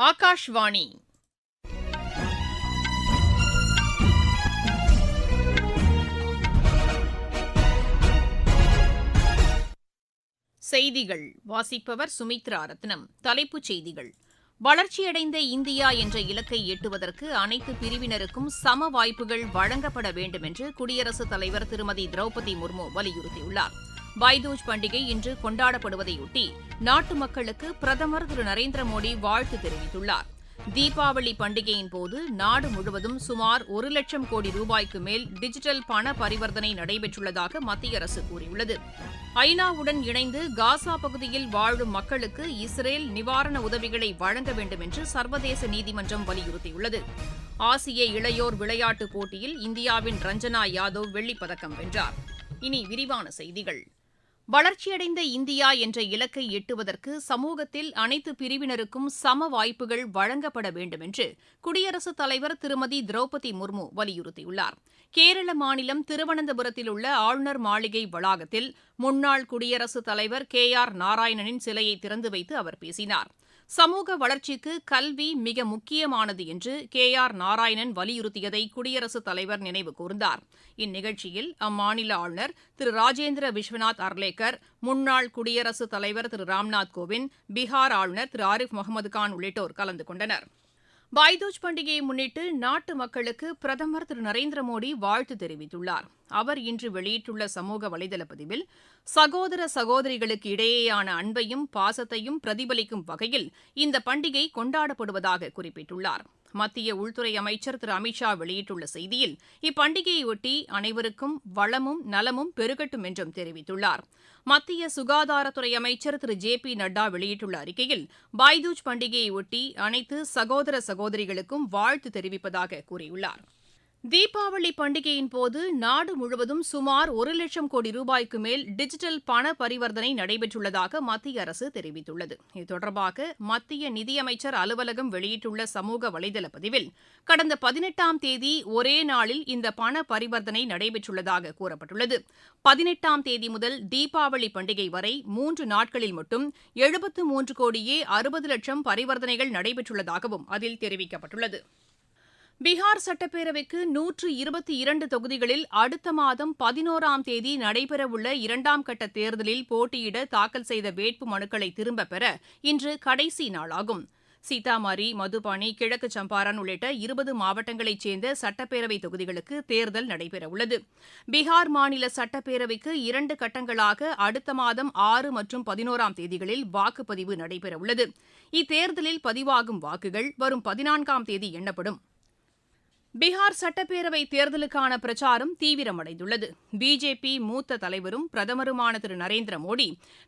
ஆகாஷ்வாணி. செய்திகள். வாசிப்பவர் சுமித்ரா ரத்னம். தலைப்புச் செய்திகள். வளர்ச்சியடைந்த இந்தியா என்ற இலக்கை எட்டுவதற்கு அனைத்து பிரிவினருக்கும் சம வாய்ப்புகள் வழங்கப்பட வேண்டும் என்று குடியரசுத் தலைவர் திருமதி திரௌபதி முர்மு வலியுறுத்தியுள்ளார். பைதூஜ் பண்டிகை இன்று கொண்டாடப்படுவதையொட்டி நாட்டு மக்களுக்கு பிரதமர் திரு நரேந்திர மோடி வாழ்த்து தெரிவித்துள்ளார். தீபாவளி பண்டிகையின் போது நாடு முழுவதும் சுமார் ஒரு லட்சம் கோடி ரூபாய்க்கு மேல் டிஜிட்டல் பண பரிவர்த்தனை நடைபெற்றுள்ளதாக மத்திய அரசு கூறியுள்ளது. ஐநாவுடன் இணைந்து காசா பகுதியில் வாழும் மக்களுக்கு இஸ்ரேல் நிவாரண உதவிகளை வழங்க வேண்டும் என்று சர்வதேச நீதிமன்றம் வலியுறுத்தியுள்ளது. ஆசிய இளையோர் விளையாட்டுப் போட்டியில் இந்தியாவின் ரஞ்சனா யாதவ் வெள்ளிப்பதக்கம் வென்றார். இனி விரிவான செய்திகள். வளர்ச்சியடைந்த இந்தியா என்ற இலக்கை எட்டுவதற்கு சமூகத்தில் அனைத்து பிரிவினருக்கும் சம வாய்ப்புகள் வழங்கப்பட வேண்டும் என்று குடியரசுத் தலைவர் திருமதி திரௌபதி முர்மு வலியுறுத்தியுள்ளார். கேரள மாநிலம் திருவனந்தபுரத்தில் உள்ள ஆளுநர் மாளிகை வளாகத்தில் முன்னாள் குடியரசுத் தலைவர் கே ஆர் நாராயணனின் சிலையை திறந்து வைத்து அவர் பேசினார். சமூக வளர்ச்சிக்கு கல்வி மிக முக்கியமானது என்று கே ஆர் நாராயணன் வலியுறுத்தியதை குடியரசுத் தலைவர் நினைவு கூர்ந்தார். இந்நிகழ்ச்சியில் அம்மாநில ஆளுநர் திரு ராஜேந்திர விஸ்வநாத் அர்லேக்கர் முன்னாள் குடியரசுத் தலைவர் திரு ராம்நாத் கோவிந்த் பீகார் ஆளுநர் திரு ஆரிஃப் முகமது கான் உள்ளிட்டோர் கலந்து கொண்டனர். பைதூஜ் பண்டிகையை முன்னிட்டு நாட்டு மக்களுக்கு பிரதமர் திரு. நரேந்திர மோடி வாழ்த்து தெரிவித்துள்ளார். அவர் இன்று வெளியிட்டுள்ள சமூக வலைதள பதிவில் சகோதர சகோதரிகளுக்கு இடையேயான அன்பையும் பாசத்தையும் பிரதிபலிக்கும் வகையில் இந்த பண்டிகை கொண்டாடப்படுவதாக குறிப்பிட்டுள்ளார். மத்திய உள்துறை அமைச்சர் திரு. அமித்ஷா வெளியிட்டுள்ள செய்தியில் இப்பண்டிகையொட்டி அனைவருக்கும் வளமும் நலமும் பெருகட்டும் என்றும் தெரிவித்துள்ளார். மத்திய சுகாதாரத்துறை அமைச்சர் திரு. ஜே. பி. நட்டா வெளியிட்டுள்ள அறிக்கையில் பாய்தூஜ் பண்டிகையொட்டி அனைத்து சகோதர சகோதரிகளுக்கும் வாழ்த்து தெரிவிப்பதாக கூறியுள்ளார். தீபாவளி பண்டிகையின் போது நாடு முழுவதும் சுமார் ஒரு லட்சம் கோடி ரூபாய்க்கு மேல் டிஜிட்டல் பண பரிவர்த்தனை நடைபெற்றுள்ளதாக மத்திய அரசு தெரிவித்துள்ளது. இது தொடர்பாக மத்திய நிதியமைச்சர் அலுவலகம் வெளியிட்டுள்ள சமூக வலைதள பதிவில் கடந்த பதினெட்டாம் தேதி ஒரே நாளில் இந்த பண பரிவர்த்தனை நடைபெற்றுள்ளதாக கூறப்பட்டுள்ளது. பதினெட்டாம் தேதி முதல் தீபாவளி பண்டிகை வரை மூன்று நாட்களில் மட்டும் எழுபத்து மூன்று கோடியே அறுபது லட்சம் பரிவர்த்தனைகள் நடைபெற்றுள்ளதாகவும் அதில் தெரிவிக்கப்பட்டுள்ளது. பீகார் சட்டப்பேரவைக்கு நூற்று இருபத்தி இரண்டு தொகுதிகளில் அடுத்த மாதம் பதினோராம் தேதி நடைபெறவுள்ள இரண்டாம் கட்ட தேர்தலில் போட்டியிட தாக்கல் செய்த வேட்பு மனுக்களை திரும்பப் பெற இன்று கடைசி நாளாகும். சீதாமாரி மதுபானி கிழக்கு சம்பாரன் உள்ளிட்ட இருபது மாவட்டங்களைச் சேர்ந்த சட்டப்பேரவை தொகுதிகளுக்கு தேர்தல் நடைபெறவுள்ளது. பீகார் மாநில சட்டப்பேரவைக்கு இரண்டு கட்டங்களாக அடுத்த மாதம் ஆறு மற்றும் பதினோராம் தேதிகளில் வாக்குப்பதிவு நடைபெறவுள்ளது. இத்தேர்தலில் பதிவாகும் வாக்குகள் வரும் பதினான்காம் தேதி எண்ணப்படும். பீகார் சட்டப்பேரவை தேர்தலுக்கான பிரச்சாரம் தீவிரமடைந்துள்ளது. பிஜேபி மூத்த தலைவரும் பிரதமருமான திரு நரேந்திர மோடி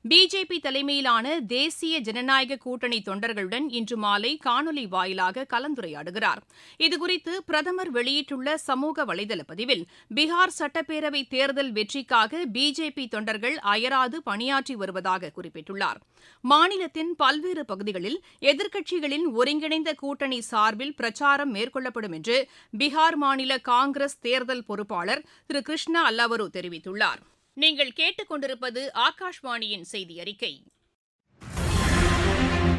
பிஜேபி தலைமையிலான தேசிய ஜனநாயக கூட்டணி தொண்டர்களுடன் இன்று மாலை காணொலி வாயிலாக கலந்துரையாடுகிறார். இதுகுறித்து பிரதமர் வெளியிட்டுள்ள சமூக வலைதள பதிவில் பீகார் சட்டப்பேரவை தேர்தல் வெற்றிக்காக பிஜேபி தொண்டர்கள் அயராது பணியாற்றி வருவதாக குறிப்பிட்டுள்ளார். மாநிலத்தின் பல்வேறு பகுதிகளில் எதிர்க்கட்சிகளின் ஒருங்கிணைந்த கூட்டணி சார்பில் பிரச்சாரம் மேற்கொள்ளப்படும் என்று பீகார் மாநில காங்கிரஸ் தேர்தல் பொறுப்பாளர் திரு கிருஷ்ணா அல்லவரு தெரிவித்துள்ளார். நீங்கள் கேட்டுக்கொண்டிருப்பது ஆகாஷ்வாணியின் செய்தி அறிக்கை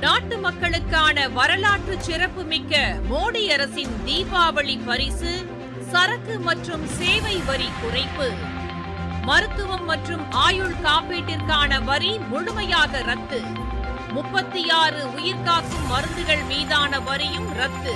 நாட்டு மக்களுக்கான வரலாற்று சிறப்புமிக்க மோடி அரசின் தீபாவளி பரிசு சரக்கு மற்றும் சேவை வரி குறைப்பு. மருத்துவம் மற்றும் ஆயுள் காப்பீட்டிற்கான வரி முழுமையாக ரத்து. முப்பத்தி ஆறு உயிர்காக்கும் மருந்துகள் மீதான வரியும் ரத்து.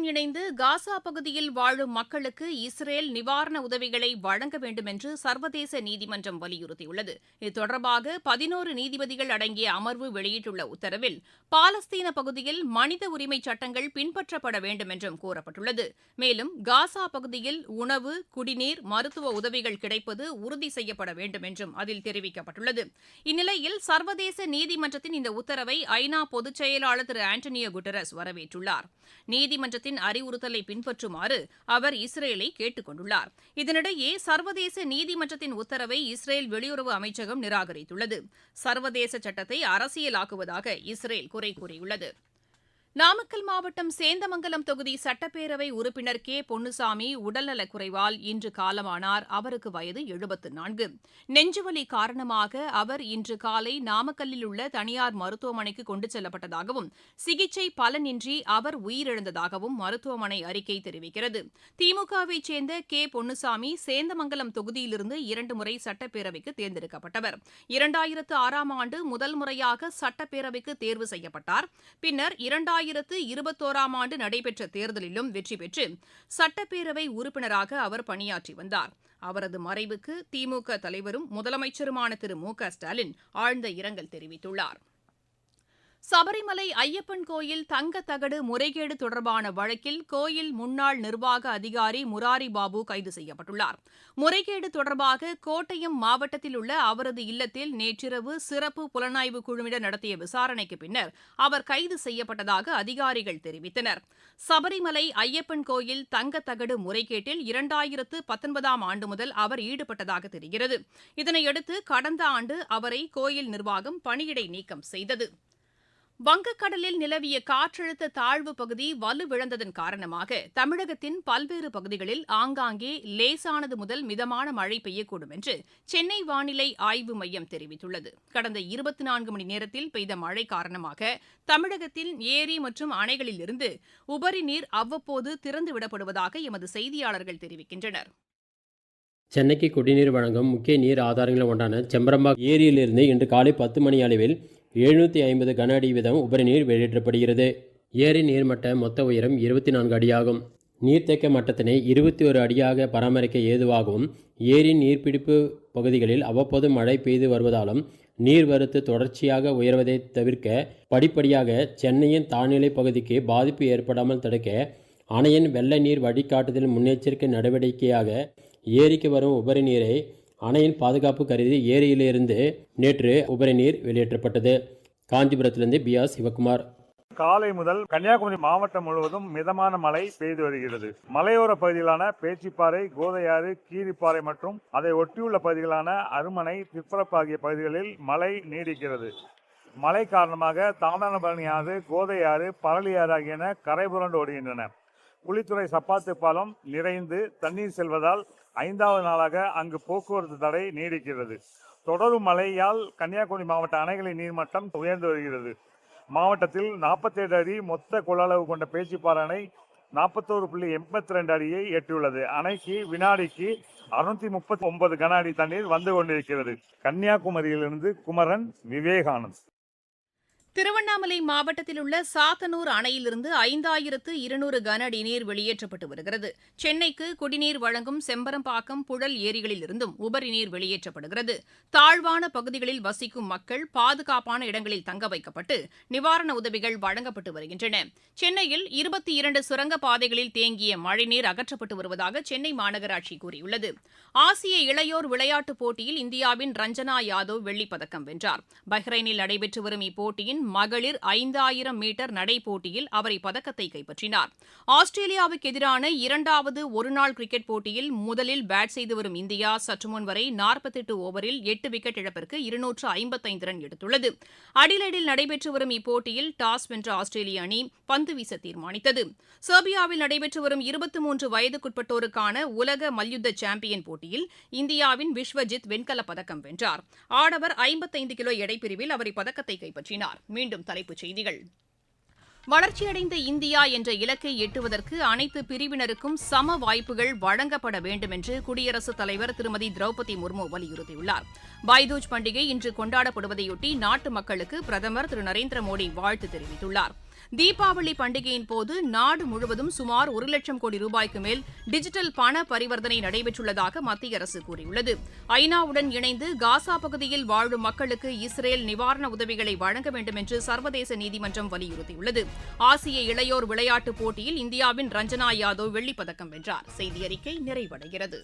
ஐநாவுடன் இணைந்து காசா பகுதியில் வாழும் மக்களுக்கு இஸ்ரேல் நிவாரண உதவிகளை வழங்க வேண்டும் என்று சர்வதேச நீதிமன்றம் வலியுறுத்தியுள்ளது. இது தொடர்பாக பதினோரு நீதிபதிகள் அடங்கிய அமர்வு வெளியிட்டுள்ள உத்தரவில் பாலஸ்தீன பகுதியில் மனித உரிமை சட்டங்கள் பின்பற்றப்பட வேண்டும் என்றும் கூறப்பட்டுள்ளது. மேலும் காசா பகுதியில் உணவு குடிநீர் மருத்துவ உதவிகள் கிடைப்பது உறுதி செய்யப்பட வேண்டும் என்றும் அதில் தெரிவிக்கப்பட்டுள்ளது. இந்நிலையில் சர்வதேச நீதிமன்றத்தின் இந்த உத்தரவை ஐநா பொதுச் செயலாளர் திரு ஆண்டனியோ குட்டரஸ் வரவேற்றுள்ளார். நீதிமன்றத்தின் அறிவுறுத்தலை பின்பற்றுமாறு அவர் இஸ்ரேலை கேட்டுக் கொண்டுள்ளார். இதனிடையே சர்வதேச நீதிமன்றத்தின் உத்தரவை இஸ்ரேல் வெளியுறவு அமைச்சகம் நிராகரித்துள்ளது. சர்வதேச சட்டத்தை அரசியலாக்குவதாக இஸ்ரேல் குறை கூறியுள்ளது. நாமக்கல் மாவட்டம் சேந்தமங்கலம் தொகுதி சட்டப்பேரவை உறுப்பினர் கே. பொன்னுசாமி உடல்நலக் குறைவால் இன்று காலமானார். அவருக்கு வயது எழுபத்து நான்கு. நெஞ்சுவலி காரணமாக அவர் இன்று காலை நாமக்கல்லில் உள்ள தனியார் மருத்துவமனைக்கு கொண்டு செல்லப்பட்டதாகவும் சிகிச்சை பலனின்றி அவர் உயிரிழந்ததாகவும் மருத்துவமனை அறிக்கை தெரிவிக்கிறது. திமுகவைச் சேர்ந்த கே. பொன்னுசாமி சேந்தமங்கலம் தொகுதியிலிருந்து இரண்டு முறை சட்டப்பேரவைக்கு தேர்ந்தெடுக்கப்பட்டவர். இரண்டாயிரத்து ஆறாம் ஆண்டு முதல் முறையாக சட்டப்பேரவைக்கு தேர்வு செய்யப்பட்டார். பின்னர் இரண்டாயிரத்து இருபத்தோராம் ஆண்டு நடைபெற்ற தேர்தலிலும் வெற்றி பெற்று சட்டப்பேரவை உறுப்பினராக அவர் பணியாற்றி வந்தார். அவரது மறைவுக்கு திமுக தலைவரும் முதலமைச்சருமான திரு மு க ஸ்டாலின் ஆழ்ந்த இரங்கல் தெரிவித்துள்ளார். சபரிமலை ஐயப்பன் கோயில் தங்கத்தகடு முறைகேடு தொடர்பான வழக்கில் கோயில் முன்னாள் நிர்வாக அதிகாரி முராரி பாபு கைது செய்யப்பட்டுள்ளார். முறைகேடு தொடர்பாக கோட்டயம் மாவட்டத்தில் உள்ள அவரது இல்லத்தில் நேற்றிரவு சிறப்பு புலனாய்வு குழுவினர் நடத்திய விசாரணைக்கு பின்னர் அவர் கைது செய்யப்பட்டதாக அதிகாரிகள் தெரிவித்தனர். சபரிமலை ஐயப்பன் கோயில் தங்கத் தகடு முறைகேட்டில் இரண்டாயிரத்து பத்தொன்பதாம் ஆண்டு முதல் அவர் ஈடுபட்டதாக தெரிகிறது. இதனையடுத்து கடந்த ஆண்டு அவரை கோயில் நிர்வாகம் பணியிடை நீக்கம் செய்தது. வங்கக்கடலில் நிலவிய காற்றழுத்த தாழ்வு பகுதி வலுவிழந்ததன் காரணமாக தமிழகத்தின் பல்வேறு பகுதிகளில் ஆங்காங்கே லேசானது முதல் மிதமான மழை பெய்யக்கூடும் என்று சென்னை வானிலை ஆய்வு மையம் தெரிவித்துள்ளது. கடந்த இருபத்தி நான்கு மணி நேரத்தில் பெய்த மழை காரணமாக தமிழகத்தில் ஏரி மற்றும் அணைகளிலிருந்து உபரி நீர் அவ்வப்போது திறந்துவிடப்படுவதாக எமது செய்தியாளர்கள் தெரிவிக்கின்றனர். சென்னைக்கு குடிநீர் வழங்கும் முக்கிய நீர் ஆதாரங்களில் ஒன்றான செம்பரம்பாக் ஏரியிலிருந்து இன்று காலை பத்து மணி அளவில் எழுநூற்றி ஐம்பது கன அடி வீதம் உபரிநீர் வெளியேற்றப்படுகிறது. ஏரி நீர்மட்ட மொத்த உயரம் இருபத்தி நான்கு அடியாகும். நீர்த்தேக்க மட்டத்தினை இருபத்தி ஒரு அடியாக பராமரிக்க ஏதுவாகவும் ஏரியின் நீர்பிடிப்பு பகுதிகளில் அவ்வப்போது மழை பெய்து வருவதாலும் நீர்வரத்து தொடர்ச்சியாக உயர்வதை தவிர்க்க படிப்படியாக சென்னையின் தாழ்நிலை பகுதிக்கு பாதிப்பு ஏற்படாமல் தடுக்க அணையின் வெள்ள நீர் வழிகாட்டுதல் முன்னெச்சரிக்கை நடவடிக்கையாக ஏரிக்கு வரும் உபரி நீரை அணையின் பாதுகாப்பு கருதி ஏரியிலிருந்து நேற்று உபரி நீர் வெளியேற்றப்பட்டது. காஞ்சிபுரத்திலிருந்து பி ஆர் சிவகுமார். காலை முதல் கன்னியாகுமரி மாவட்டம் முழுவதும் மிதமான மழை பெய்து வருகிறது. மலையோர பகுதிகளான பேச்சிப்பாறை கோதையாறு கீரிப்பாறை மற்றும் அதை ஒட்டியுள்ள பகுதிகளான அருமனை திப்பரப்பு ஆகிய பகுதிகளில் மழை நீடிக்கிறது. மழை காரணமாக தாமிரபரணி ஆறு கோதையாறு பரளியாறு ஆகியன கரை புரண்டு ஓடுகின்றன. குளித்துறை சப்பாத்து பாலம் நிறைந்து தண்ணீர் செல்வதால் ஐந்தாவது நாளாக அங்கு போக்குவரத்து தடை நீடிக்கிறது. தொடரும் மழையால் கன்னியாகுமரி மாவட்ட அணைகளின் நீர்மட்டம் உயர்ந்து வருகிறது. மாவட்டத்தில் நாற்பத்தேழு அடி மொத்த கொள்ளளவு கொண்ட பேச்சிப்பாறை அணை நாற்பத்தோரு புள்ளி எண்பத்தி ரெண்டு அடியை எட்டியுள்ளது. அணைக்கு வினாடிக்கு அறுநூத்தி முப்பத்தி ஒன்பது கன அடி தண்ணீர் வந்து கொண்டிருக்கிறது. கன்னியாகுமரியிலிருந்து குமரன் விவேகானந்த். திருவண்ணாமலை மாவட்டத்தில் உள்ள சாத்தனூர் அணையிலிருந்து ஐந்தாயிரத்து இருநூறு கன அடி நீர் வெளியேற்றப்பட்டு வருகிறது. சென்னைக்கு குடிநீர் வழங்கும் செம்பரம்பாக்கம் புழல் ஏரிகளிலிருந்தும் உபரி நீர் வெளியேற்றப்படுகிறது. தாழ்வான பகுதிகளில் வசிக்கும் மக்கள் பாதுகாப்பான இடங்களில் தங்க வைக்கப்பட்டு நிவாரண உதவிகள் வழங்கப்பட்டு வருகின்றன. சென்னையில் இருபத்தி இரண்டு சுரங்க பாதைகளில் தேங்கிய மழைநீர் அகற்றப்பட்டு வருவதாக சென்னை மாநகராட்சி கூறியுள்ளது. ஆசிய இளையோர் விளையாட்டுப் போட்டியில் இந்தியாவின் ரஞ்சனா யாதவ் வெள்ளிப்பதக்கம் வென்றார். பஹ்ரைனில் நடைபெற்று வரும் இப்போட்டியின் மகளிர் ஐந்தாயிரம் மீட்டர் நடை போட்டியில் அவர் இப்பதக்கத்தை கைப்பற்றினார். ஆஸ்திரேலியாவுக்கு எதிரான இரண்டாவது ஒருநாள் கிரிக்கெட் போட்டியில் முதலில் பேட் செய்து வரும் இந்தியா சற்றுமுன் வரை நாற்பத்தெட்டு ஓவரில் எட்டு விக்கெட் இழப்பிற்கு இருநூற்று ஐம்பத்தைந்து ரன் எடுத்துள்ளது. அடிலைடில் நடைபெற்று வரும் இப்போட்டியில் டாஸ் வென்ற ஆஸ்திரேலிய அணி பந்து வீச தீர்மானித்தது. செர்பியாவில் நடைபெற்று வரும் இருபத்தி மூன்று வயதுக்குட்பட்டோருக்கான உலக மல்யுத்த சாம்பியன் போட்டியில் இந்தியாவின் விஸ்வஜித் வெண்கலப் பதக்கம் வென்றார். ஆடவர் ஐம்பத்தைந்து கிலோ எடைப்பிரிவில் அவர் இப்பதக்கத்தை கைப்பற்றினார். மீண்டும் தலைப்புச் செய்திகள். வளர்ச்சியடைந்த இந்தியா என்ற இலக்கை எட்டுவதற்கு அனைத்து பிரிவினருக்கும் சம வாய்ப்புகள் வழங்கப்பட வேண்டும் என்று குடியரசுத் தலைவர் திருமதி திரௌபதி முர்மு வலியுறுத்தியுள்ளார். பாய்தூஜ் பண்டிகை இன்று கொண்டாடப்படுவதையொட்டி நாட்டு மக்களுக்கு பிரதமர் திரு நரேந்திர மோடி வாழ்த்து தெரிவித்துள்ளார். தீபாவளி பண்டிகையின் போது நாடு முழுவதும் சுமார் ஒரு லட்சம் கோடி ரூபாய்க்கு மேல் டிஜிட்டல் பண பரிவர்த்தனை நடைபெற்றுள்ளதாக மத்திய அரசு கூறியுள்ளது. ஐநாவுடன் இணைந்து காசா பகுதியில் வாழும் மக்களுக்கு இஸ்ரேல் நிவாரண உதவிகளை வழங்க வேண்டும் என்று சர்வதேச நீதிமன்றம் வலியுறுத்தியுள்ளது. ஆசிய இளையோர் விளையாட்டுப் போட்டியில் இந்தியாவின் ரஞ்சனா யாதவ் வெள்ளிப்பதக்கம் வென்றார். செய்தி அறிக்கை நிறைவடைகிறது.